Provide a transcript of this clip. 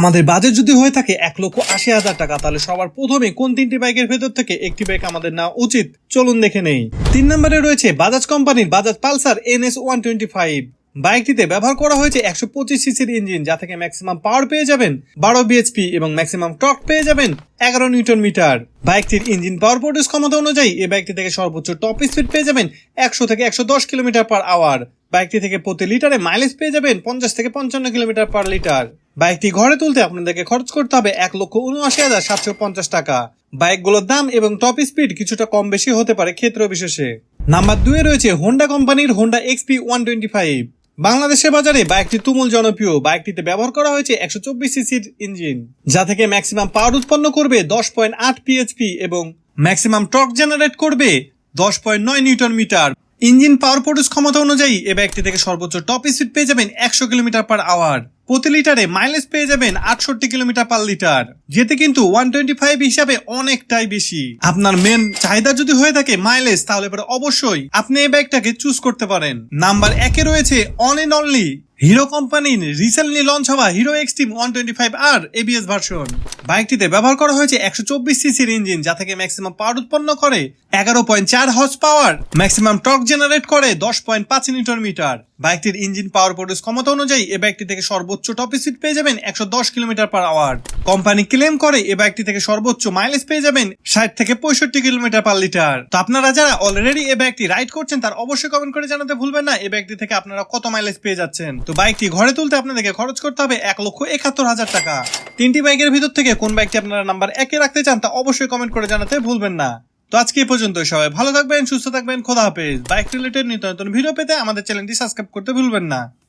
আমাদের বাজেট যদি হয়ে থাকে এক লক্ষ আশি হাজার টাকা, তাহলে সবার প্রথমে কোন তিনটি বাইকের ভেতর থেকে একটি বাইক আমাদের নেওয়া উচিত? চলুন দেখে নেই। তিন নম্বরে রয়েছে বাজাজ কোম্পানির Bajaj Pulsar N S one twenty five বাইকটিতে ব্যবহার করা হয়েছে একশো পঁচিশ সিসির ইঞ্জিন, যা থেকে ম্যাক্সিমাম পাওয়ার পেয়ে যাবেন, বারো বিএচপি এবং ম্যাক্সিমাম টর্ক পেয়ে যাবেন এগারো নিউটন মিটার। বাইকটির ইঞ্জিন পাওয়ার প্রডিউস ক্ষমতা অনুযায়ী এই বাইকটি থেকে সর্বোচ্চ টপ স্পিড পেয়ে যাবেন একশো থেকে একশো দশ কিলোমিটার পার আওয়ার বাইকটি থেকে প্রতি লিটারে মাইলেজ পেয়ে যাবেন পঞ্চাশ থেকে পঞ্চান্ন কিলোমিটার পার লিটার বাইকটি ঘরে তুলতে আপনাদেরকে খরচ করতে হবে এক লক্ষ উনআশি হাজার সাতশো পঞ্চাশ টাকা। বাইকগুলোর দাম এবং টপ স্পিড কিছুটা কম বেশি হতে পারে ক্ষেত্র বিশেষে। নাম্বার দুয়ে রয়েছে হোন্ডা কোম্পানির Honda SP one twenty five বাংলাদেশের বাজারে বাইকটি তুমুল জনপ্রিয়। বাইকটিতে ব্যবহার করা হয়েছে একশো চব্বিশ সিসির ইঞ্জিন, যা থেকে ম্যাক্সিমাম পাওয়ার উৎপন্ন করবে দশ পয়েন্ট আট পিএইচপি এবং ম্যাক্সিমাম টর্ক জেনারেট করবে দশ পয়েন্ট নয় newton metre engine power produce ক্ষমতা অনুযায়ী এ ব্যাগটি থেকে সর্বোচ্চ টপ স্পিড পেয়ে যাবেন একশো কিলোমিটার পার আওয়ার প্রতি লিটারে মাইলেজ পেয়ে যাবেন আটষট্টি কিলোমিটার পার লিটার যেতে কিন্তু ওয়ান টোয়েন্টি ফাইভ হিসাবে অনেকটাই বেশি। আপনার মেন চাহিদা যদি হয়ে থাকে মাইলেজ তাহলে পরে অবশ্যই আপনি এই ব্যাগটাকে চুজ করতে পারেন। নাম্বার একে রয়েছে অন এন্ড অনলি হিরো কোম্পানির রিসেন্টলি লঞ্চ হওয়া Hero Xtreme one twenty five R ABS version বাইকটিতে ব্যবহার করা হয়েছে একশো চব্বিশ সিসির ইঞ্জিন যা থেকে ম্যাক্সিমাম পাওয়ার উৎপন্ন করে এগারো পয়েন্ট চার horse power maximum torque generate করে দশ পয়েন্ট পাঁচ নিউটন মিটার বাইকটির ইঞ্জিন পাওয়ার প্রডিউস ক্ষমতা অনুযায়ী এ বাইকটি থেকে সর্বোচ্চ টপ স্পিড পেয়ে যাবেন একশো দশ kilometre per hour company claim করে এ বাইকটি থেকে সর্বোচ্চ মাইলেজ পেয়ে যাবেন ষাট থেকে পঁয়ষট্টি কিলোমিটার পার লিটার তো আপনারা যারা অলরেডি এ বাইকটি রাইড করছেন, তার অবশ্যই কমেন্ট করে জানাতে ভুলবেন না, এ বাইকটি থেকে আপনারা কত মাইলেজ পেয়ে যাচ্ছেন। তো বাইকটি ঘরে তুলতে আপনাদেরকে খরচ করতে হবে এক লক্ষ একাত্তর হাজার টাকা। তিনটি বাইকের ভিতর থেকে কোন বাইকটি আপনারা নাম্বার একে রাখতে চান তা অবশ্যই কমেন্ট করে জানাতে ভুলবেন না। তো আজকে এই পর্যন্ত সবাই ভালো থাকবেন, সুস্থ থাকবেন, খোদা হাফেজ। বাইক রিলেটেড নিত্য নতুন ভিডিও পেতে আমাদের চ্যানেলটি সাবস্ক্রাইব করতে ভুলবেন না।